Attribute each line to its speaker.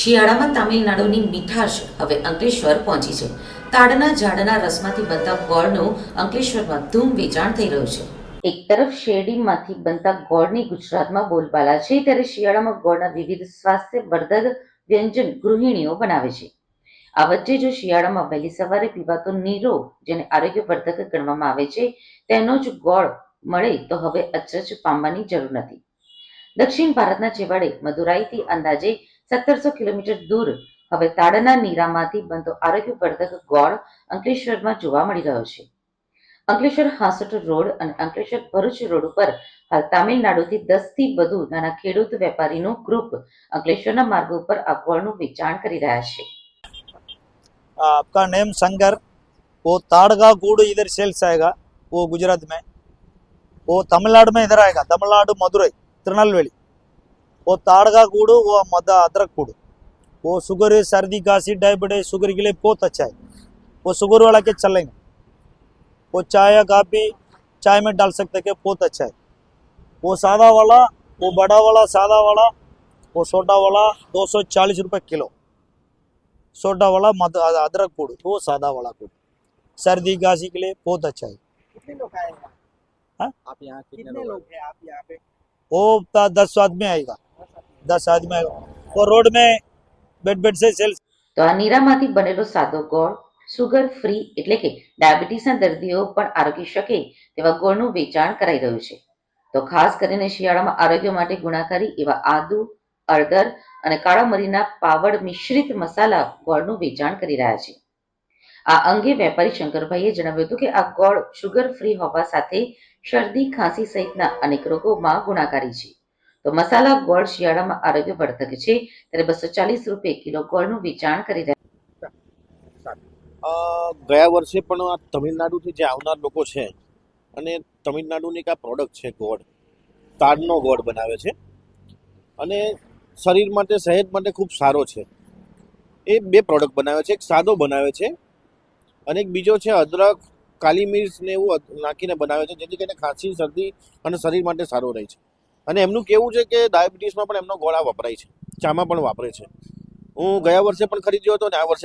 Speaker 1: શિયાળામાં તામિલનાડુની મીઠાશ હવે અંકલેશ્વર પહોંચી છે. તાડના ઝાડના રસમાંથી બનતા ગોળનું અંકલેશ્વરમાં ધૂમ વેચાણ થઈ રહ્યું છે. એક તરફ શેરડીમાંથી બનતા ગોળની ગુજરાતમાં બોલબાલા છે, ત્યારે શિયાળામાં ગોળના વિવિધ સ્વાસ્થ્યવર્ધક વ્યંજન ગૃહિણીઓ બનાવે છે. આ વચ્ચે જો શિયાળામાં વહેલી સવારે પીવાતો નીરો, જેને આરોગ્યવર્ધક ગણવામાં આવે છે, તેનો જ ગોળ મળે તો હવે અચરજ પામવાની જરૂર નથી. દક્ષિણ ભારતના છેવાડે મદુરાઈથી અંદાજે સત્તરસો કિલોમીટર દૂર હવે તાડના નીરામાંથી બનતો આરોગ્યવર્ધક ગોળ અંકલેશ્વરમાં જોવા મળી રહ્યો છે અંકલેશ્વર હાંસોટ રોડ અને અંકલેશ્વર ભરૂચ રોડ ઉપર હાલ તામિલનાડુથી દસથી વધુ નાના ખેડૂત વેપારીનું ગ્રુપ અંકલેશ્વરના માર્ગ ઉપર આ ગોળનું વેચાણ કરી રહ્યા છે
Speaker 2: आपका नेम संगर वो ताड़ का गुड़ इधर सेल्स आएगा वो गुजरात में वो तमिलनाडु में इधर आएगा तमिलनाडु मदुरई तिरुनेलवेली वो ताड़ का गुड़ वो मद अदरक गुड़ वो शुगर सर्दी खांसी डायबिटीज शुगर के लिए बहुत अच्छा है वो शुगर वाला के चलेंगे वो चाय या काफ़ी चाय में डाल सकते हैं बहुत अच्छा है वो सादा वाला वो बड़ा वाला सादा वाला वो छोटा वाला दो सौ चालीस रुपये किलो सोडा वाला मद अदरक गुड़ वो सादा वाला गुड़ सर्दी खांसी के लिए बहुत अच्छा है
Speaker 3: कितने लोग आएगा
Speaker 2: हाँ?
Speaker 3: आप यहाँ कितने लोग हैं आप यहाँ पे
Speaker 2: वो द- दस आदमी आएगा दस आदमी आएगा वो रोड में बेड बेड से सेल्स
Speaker 1: તો આ નીરામાંથી બનેલો સાદો ગોળ સુગર ફ્રી એટલે કે ડાયાબિટીસના દર્દીઓ પણ આરોગી શકે તેવા ગોળનું વેચાણ કરાઈ રહ્યું છે તો ખાસ કરીને શિયાળામાં આરોગ્ય માટે ગુણાકારી એવા આદુ હળદર અને કાળા મરીના પાવડ મિશ્રિત મસાલા ગોળનું વેચાણ કરી રહ્યા છે આ અંગે વેપારી શંકરભાઈએ જણાવ્યું હતું કે આ ગોળ શુગર ફ્રી હોવા સાથે શરદી, ખાંસી સહિતના અનેક રોગોમાં ગુણાકારી છે. તો મસાલા ગોળ શિયાળામાં આરોગ્ય વર્ધક છે, ત્યારે બસો ચાલીસ રૂપિયે કિલો ગોળનું વેચાણ કરી રહ્યા
Speaker 4: ગયા વર્ષે પણ આ તમિલનાડુથી જે આવનાર લોકો છે અને તમિલનાડુની એક આ પ્રોડક્ટ છે ગોળ, તાડનો ગોળ બનાવે છે. અને શરીર માટે, સેહત માટે ખૂબ સારો છે. એ બે પ્રોડક્ટ બનાવે છે, એક સાદો બનાવે છે અને એક બીજો છે અદરક, કાલી મિર્ચ ને એવું નાખીને બનાવે છે, જેથી કરીને ખાંસી, શરદી અને શરીર માટે સારો રહે છે. અને એમનું કેવું છે કે ડાયાબિટીસમાં પણ એમનો ગોળા વપરાય છે, ચામાં પણ વાપરે છે. હું ગયા વર્ષે પણ ખરીદ્યો હતો અને આ વર્ષે